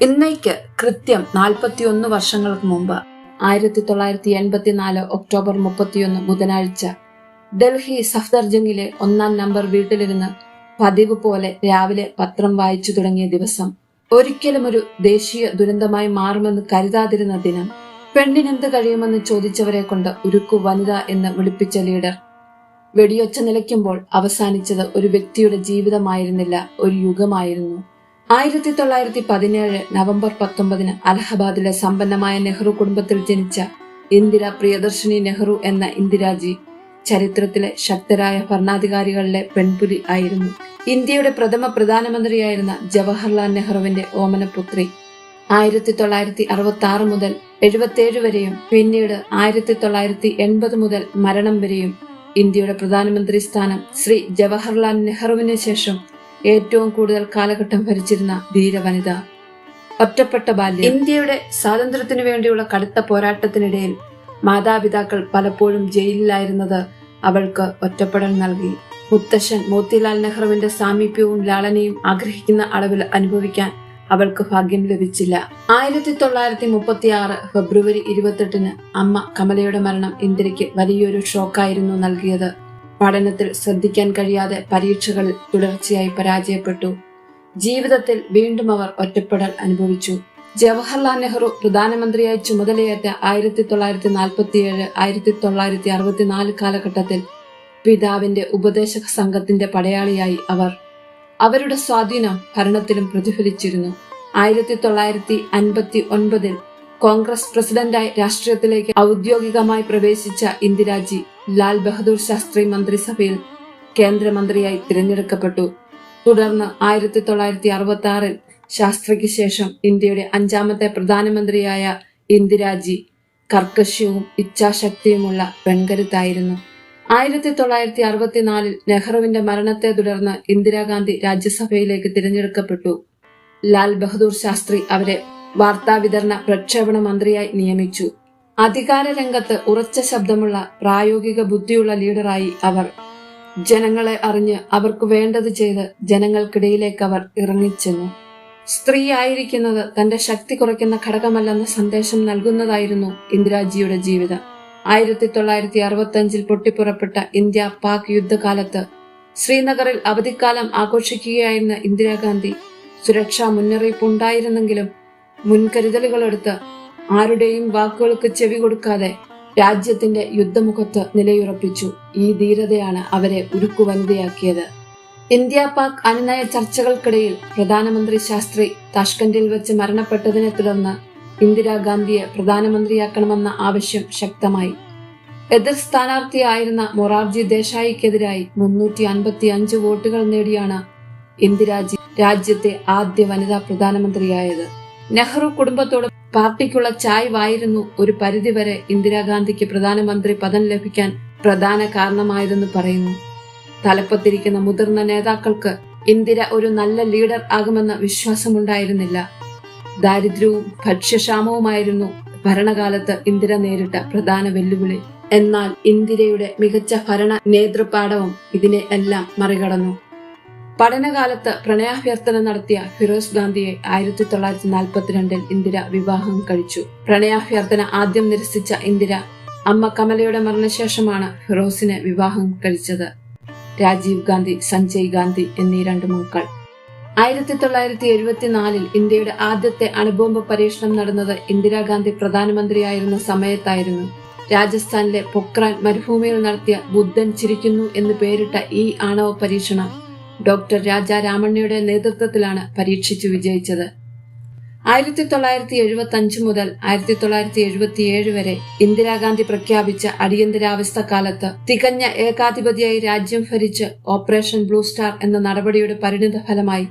ഇന്നേക്ക് കൃത്യം നാൽപ്പത്തിയൊന്ന് വർഷങ്ങൾക്ക് മുമ്പ് ആയിരത്തി തൊള്ളായിരത്തി എൺപത്തിനാല് ഒക്ടോബർ മുപ്പത്തിയൊന്ന് ബുധനാഴ്ച ഡൽഹി സഫ്ദർജംഗിലെ ഒന്നാം നമ്പർ വീട്ടിലിരുന്ന് പതിവ് പോലെ രാവിലെ പത്രം വായിച്ചു തുടങ്ങിയ ദിവസം ഒരിക്കലും ഒരു ദേശീയ ദുരന്തമായി മാറുമെന്ന് കരുതാതിരുന്ന ദിനം പെണ്ണിനെന്ത് കഴിയുമെന്ന് ചോദിച്ചവരെ കൊണ്ട് ഉരുക്കു വനിത എന്ന് വിളിപ്പിച്ച ലീഡർ. വെടിയൊച്ച നിലയ്ക്കുമ്പോൾ അവസാനിച്ചത് ഒരു വ്യക്തിയുടെ ജീവിതമായിരുന്നില്ല ഒരു യുഗമായിരുന്നു. ആയിരത്തി തൊള്ളായിരത്തി പതിനേഴ് നവംബർ പത്തൊമ്പതിന് അലഹബാദിലെ സമ്പന്നമായ നെഹ്റു കുടുംബത്തിൽ ജനിച്ച ഇന്ദിര പ്രിയദർശിനി നെഹ്റു എന്ന ഇന്ദിരാജി ചരിത്രത്തിലെ ശക്തരായ ഭരണാധികാരികളിലെ പെൺപുലി ആയിരുന്നു. ഇന്ത്യയുടെ പ്രഥമ പ്രധാനമന്ത്രിയായിരുന്ന ജവഹർലാൽ നെഹ്റുവിന്റെ ഓമനപുത്രി. ആയിരത്തി തൊള്ളായിരത്തി അറുപത്തി ആറ് മുതൽ എഴുപത്തിയേഴ് വരെയും പിന്നീട് ആയിരത്തി തൊള്ളായിരത്തി എൺപത് മുതൽ മരണം വരെയും ഇന്ത്യയുടെ പ്രധാനമന്ത്രി സ്ഥാനം ശ്രീ ജവഹർലാൽ നെഹ്റുവിന് ശേഷം ഏറ്റവും കൂടുതൽ കാലഘട്ടം ഭരിച്ചിരുന്ന ധീരവനിത ഒറ്റപ്പെട്ട ബാല്യം. ഇന്ത്യയുടെ സ്വാതന്ത്ര്യത്തിനു വേണ്ടിയുള്ള കടുത്ത പോരാട്ടത്തിനിടയിൽ മാതാപിതാക്കൾ പലപ്പോഴും ജയിലിലായിരുന്നത് അവൾക്ക് ഒറ്റപ്പെടൽ നൽകി. മുത്തശ്ശൻ മോത്തിലാൽ നെഹ്റുവിന്റെ സാമീപ്യവും ലാളനയും ആഗ്രഹിക്കുന്ന അളവിൽ അനുഭവിക്കാൻ അവൾക്ക് ഭാഗ്യം ലഭിച്ചില്ല. ആയിരത്തി തൊള്ളായിരത്തി മുപ്പത്തി ആറ് ഫെബ്രുവരി ഇരുപത്തെട്ടിന് അമ്മ കമലയുടെ മരണം ഇന്ദിരയ്ക്ക് വലിയൊരു ഷോക്കായിരുന്നു നൽകിയത്. പഠനത്തിൽ ശ്രദ്ധിക്കാൻ കഴിയാതെ പരീക്ഷകളിൽ തുടർച്ചയായി പരാജയപ്പെട്ടു. ജീവിതത്തിൽ വീണ്ടും അവർ ഒറ്റപ്പെടൽ അനുഭവിച്ചു. ജവഹർലാൽ നെഹ്റു പ്രധാനമന്ത്രിയായി ചുമതലയേറ്റ ആയിരത്തി തൊള്ളായിരത്തി നാൽപ്പത്തിയേഴ് ആയിരത്തി തൊള്ളായിരത്തി അറുപത്തിനാല് കാലഘട്ടത്തിൽ പിതാവിന്റെ ഉപദേശക സംഘത്തിന്റെ പടയാളിയായി അവർ അവരുടെ സ്വാധീനം ഭരണത്തിലും പ്രതിഫലിച്ചിരുന്നു. ആയിരത്തി തൊള്ളായിരത്തി അൻപത്തി ഒൻപതിൽ കോൺഗ്രസ് പ്രസിഡന്റായി രാഷ്ട്രീയത്തിലേക്ക് ഔദ്യോഗികമായി പ്രവേശിച്ച ഇന്ദിരാജി ലാൽ ബഹദൂർ ശാസ്ത്രി മന്ത്രിസഭയിൽ കേന്ദ്രമന്ത്രിയായി തിരഞ്ഞെടുക്കപ്പെട്ടു. തുടർന്ന് ആയിരത്തി തൊള്ളായിരത്തി അറുപത്തി ആറിൽ ശാസ്ത്രിക്ക് ശേഷം ഇന്ത്യയുടെ അഞ്ചാമത്തെ പ്രധാനമന്ത്രിയായ ഇന്ദിരാജി കർക്കശ്യവും ഇച്ഛാശക്തിയുമുള്ള പെൺകരുത്തായിരുന്നു. ആയിരത്തി തൊള്ളായിരത്തി അറുപത്തിനാലിൽ നെഹ്റുവിന്റെ മരണത്തെ തുടർന്ന് ഇന്ദിരാഗാന്ധി രാജ്യസഭയിലേക്ക് തിരഞ്ഞെടുക്കപ്പെട്ടു. ലാൽ ബഹദൂർ ശാസ്ത്രി അവരെ വാർത്താവിതരണ പ്രക്ഷേപണ മന്ത്രിയായി നിയമിച്ചു. അധികാര രംഗത്ത് ഉറച്ച ശബ്ദമുള്ള പ്രായോഗിക ബുദ്ധിയുള്ള ലീഡറായി അവർ. ജനങ്ങളെ അറിഞ്ഞ് അവർക്ക് വേണ്ടത് ചെയ്ത് ജനങ്ങൾക്കിടയിലേക്ക് അവർ ഇറങ്ങിച്ചെന്നു. സ്ത്രീ ആയിരിക്കുന്നത് തന്റെ ശക്തി കുറയ്ക്കുന്ന ഘടകമല്ലെന്ന സന്ദേശം നൽകുന്നതായിരുന്നു ഇന്ദിരാജിയുടെ ജീവിതം. ആയിരത്തി തൊള്ളായിരത്തി അറുപത്തി അഞ്ചിൽ പൊട്ടിപ്പുറപ്പെട്ട ഇന്ത്യ പാക് യുദ്ധകാലത്ത് ശ്രീനഗറിൽ അവധിക്കാലം ആഘോഷിക്കുകയായിരുന്ന ഇന്ദിരാഗാന്ധി സുരക്ഷാ മുന്നറിയിപ്പ് ഉണ്ടായിരുന്നെങ്കിലും മുൻകരുതലുകളെടുത്ത് ആരുടെയും വാക്കുകൾക്ക് ചെവി കൊടുക്കാതെ രാജ്യത്തിന്റെ യുദ്ധമുഖത്ത് നിലയുറപ്പിച്ചു. ഈ ധീരതയാണ് അവരെ ഉരുക്കുവനിതയാക്കിയത്. ഇന്ത്യ പാക് അനുനയ ചർച്ചകൾക്കിടയിൽ പ്രധാനമന്ത്രി ശാസ്ത്രി താഷ്കന്റിൽ വെച്ച് മരണപ്പെട്ടതിനെ തുടർന്ന് ഇന്ദിരാഗാന്ധിയെ പ്രധാനമന്ത്രിയാക്കണമെന്ന ആവശ്യം ശക്തമായി. എതിർ സ്ഥാനാർത്ഥിയായിരുന്ന മൊറാർജി ദേശായിക്കെതിരായി മുന്നൂറ്റി അൻപത്തി അഞ്ച് വോട്ടുകൾ നേടിയാണ് ഇന്ദിരാജി രാജ്യത്തെ ആദ്യ വനിതാ പ്രധാനമന്ത്രിയായത്. നെഹ്റു കുടുംബത്തോട് പാർട്ടിക്കുള്ള ചായ്വായിരുന്നു ഒരു പരിധിവരെ ഇന്ദിരാഗാന്ധിക്ക് പ്രധാനമന്ത്രി പദം ലഭിക്കാൻ പ്രധാന കാരണമായതെന്ന് പറയുന്നു. തലപ്പത്തിരിക്കുന്ന മുതിർന്ന നേതാക്കൾക്ക് ഇന്ദിര ഒരു നല്ല ലീഡർ ആകുമെന്ന വിശ്വാസമുണ്ടായിരുന്നില്ല. ദാരിദ്ര്യവും ഭക്ഷ്യക്ഷാമവുമായിരുന്നു ഭരണകാലത്ത് ഇന്ദിര നേരിട്ട പ്രധാന വെല്ലുവിളി. എന്നാൽ ഇന്ദിരയുടെ മികച്ച ഭരണ നേതൃപാഠവും ഇതിനെ എല്ലാം മറികടന്നു. പഠനകാലത്ത് പ്രണയാഭ്യർത്ഥന നടത്തിയ ഫിറോസ് ഗാന്ധിയെ ആയിരത്തി തൊള്ളായിരത്തി നാൽപ്പത്തിരണ്ടിൽ ഇന്ദിര വിവാഹം കഴിച്ചു. പ്രണയാഭ്യർത്ഥന ആദ്യം നിരസിച്ച ഇന്ദിര അമ്മ കമലയുടെ മരണശേഷമാണ് ഫിറോസിനെ വിവാഹം കഴിച്ചത്. രാജീവ് ഗാന്ധി സഞ്ജയ് ഗാന്ധി എന്നീ രണ്ട് മക്കൾ. ആയിരത്തി തൊള്ളായിരത്തി എഴുപത്തിനാലിൽ ഇന്ത്യയുടെ ആദ്യത്തെ അണുബോംബ് പരീക്ഷണം നടന്നത് ഇന്ദിരാഗാന്ധി പ്രധാനമന്ത്രിയായിരുന്ന സമയത്തായിരുന്നു. രാജസ്ഥാനിലെ പൊക്രാൻ മരുഭൂമിയിൽ നടത്തിയ ബുദ്ധൻ ചിരിക്കുന്നു എന്ന് പേരിട്ട ഈ ആണവ പരീക്ഷണം ഡോക്ടർ രാജ രാമണ്ണയുടെ നേതൃത്വത്തിലാണ് പരീക്ഷിച്ചു വിജയിച്ചത്. ആയിരത്തി തൊള്ളായിരത്തി എഴുപത്തി അഞ്ച് മുതൽ ആയിരത്തി തൊള്ളായിരത്തി എഴുപത്തിയേഴ് വരെ ഇന്ദിരാഗാന്ധി പ്രഖ്യാപിച്ച അടിയന്തരാവസ്ഥ കാലത്ത് തികഞ്ഞ ഏകാധിപതിയായി രാജ്യം ഭരിച്ച് ഓപ്പറേഷൻ ബ്ലൂ സ്റ്റാർ എന്ന നടപടിയുടെ പരിണിത ഫലമായി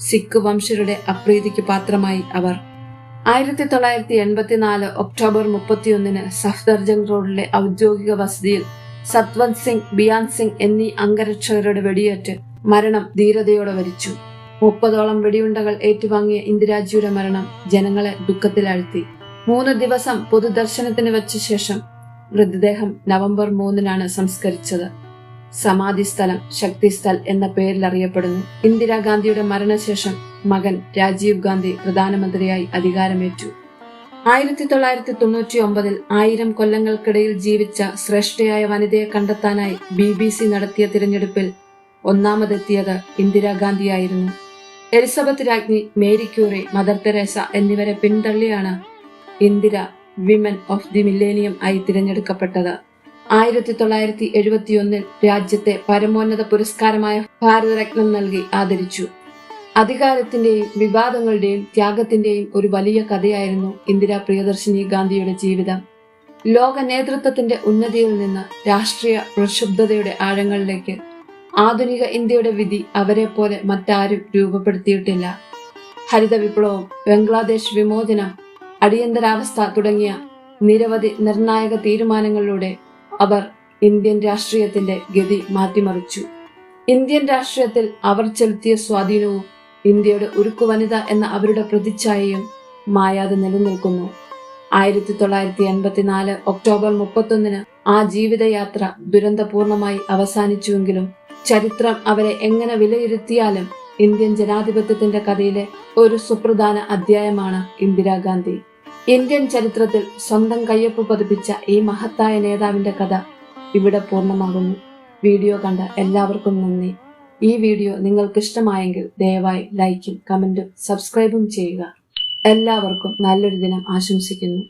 സിഖ് വംശരുടെ അപ്രീതിക്ക് പാത്രമായി അവർ. ആയിരത്തി തൊള്ളായിരത്തി എൺപത്തിനാല് ഒക്ടോബർ മുപ്പത്തിയൊന്നിന് സഫ്ദർജംഗ് റോഡിലെ ഔദ്യോഗിക വസതിയിൽ സത്വന്ത് സിംഗ് ബിയാൻ സിംഗ് എന്നീ അംഗരക്ഷകരുടെ വെടിയേറ്റ് മരണം ധീരതയോടെ വരിച്ചു. മുപ്പതോളം വെടിയുണ്ടകൾ ഏറ്റുവാങ്ങിയ ഇന്ദിരാജിയുടെ മരണം ജനങ്ങളെ ദുഃഖത്തിലാഴ്ത്തി. മൂന്ന് ദിവസം പൊതുദർശനത്തിന് വെച്ച ശേഷം മൃതദേഹം നവംബർ മൂന്നിനാണ് സംസ്കരിച്ചത്. സമാധി സ്ഥലം ശക്തിസ്ഥൽ എന്ന പേരിൽ അറിയപ്പെടുന്നു ഇന്ദിരാഗാന്ധിയുടെ മരണശേഷം മകൻ രാജീവ് ഗാന്ധി പ്രധാനമന്ത്രിയായി അധികാരമേറ്റു. ആയിരത്തി തൊള്ളായിരത്തി തൊണ്ണൂറ്റി ഒമ്പതിൽ ആയിരം കൊല്ലങ്ങൾക്കിടയിൽ ജീവിച്ച ശ്രേഷ്ഠയായ വനിതയെ കണ്ടെത്താനായി ബി ബി സി നടത്തിയ തിരഞ്ഞെടുപ്പിൽ ഒന്നാമതെത്തിയത് ഇന്ദിരാഗാന്ധിയായിരുന്നു. എലിസബത്ത് രാജ്ഞി മേരി ക്യൂറി മദർ തെരേസ എന്നിവരെ പിന്തള്ളിയാണ് Indira women of the millennium ആയി തിരഞ്ഞെടുക്കപ്പെട്ടത്. ആയിരത്തി തൊള്ളായിരത്തി എഴുപത്തിയൊന്നിൽ രാജ്യത്തെ പരമോന്നത പുരസ്കാരമായ ഭാരതരത്നം നൽകി ആദരിച്ചു. അധികാരത്തിന്റെയും വിവാദങ്ങളുടെയും ത്യാഗത്തിന്റെയും ഒരു വലിയ കഥയായിരുന്നു ഇന്ദിരാ പ്രിയദർശിനി ഗാന്ധിയുടെ ജീവിതം. ലോക നേതൃത്വത്തിന്റെ ഉന്നതിയിൽ നിന്ന് രാഷ്ട്രീയ പ്രക്ഷുബ്ധതയുടെ ആഴങ്ങളിലേക്ക് ആധുനിക ഇന്ത്യയുടെ വിധി അവരെ പോലെ മറ്റാരും രൂപപ്പെടുത്തിയിട്ടില്ല. ഹരിത വിപ്ലവം ബംഗ്ലാദേശ് വിമോചനം അടിയന്തരാവസ്ഥ തുടങ്ങിയ നിരവധി നിർണായക തീരുമാനങ്ങളിലൂടെ അവർ ഇന്ത്യൻ രാഷ്ട്രീയത്തിന്റെ ഗതി മാറ്റിമറിച്ചു. ഇന്ത്യൻ രാഷ്ട്രീയത്തിൽ അവർ ചെലുത്തിയ സ്വാധീനവും ഇന്ത്യയുടെ ഉരുക്കു വനിത എന്ന അവരുടെ പ്രതിച്ഛായയും മായാതെ നിലനിൽക്കുന്നു. ആയിരത്തി തൊള്ളായിരത്തി എൺപത്തിനാല് ഒക്ടോബർ മുപ്പത്തൊന്നിന് ആ ജീവിതയാത്ര ദുരന്തപൂർണമായി അവസാനിച്ചുവെങ്കിലും ചരിത്രം അവരെ എങ്ങനെ വിലയിരുത്തിയാലും ഇന്ത്യൻ ജനാധിപത്യത്തിന്റെ കഥയിലെ ഒരു സുപ്രധാന അധ്യായമാണ് ഇന്ദിരാഗാന്ധി. ഇന്ത്യൻ ചരിത്രത്തിൽ സ്വന്തം കയ്യൊപ്പ് പതിപ്പിച്ച ഈ മഹത്തായ നേതാവിന്റെ കഥ ഇവിടെ പൂർണമാകുന്നു. വീഡിയോ കണ്ട എല്ലാവർക്കും നന്ദി. ഈ വീഡിയോ നിങ്ങൾക്ക് ഇഷ്ടമായെങ്കിൽ ദയവായി ലൈക്കും കമന്റും സബ്സ്ക്രൈബും ചെയ്യുക. എല്ലാവർക്കും നല്ലൊരു ദിനം ആശംസിക്കുന്നു.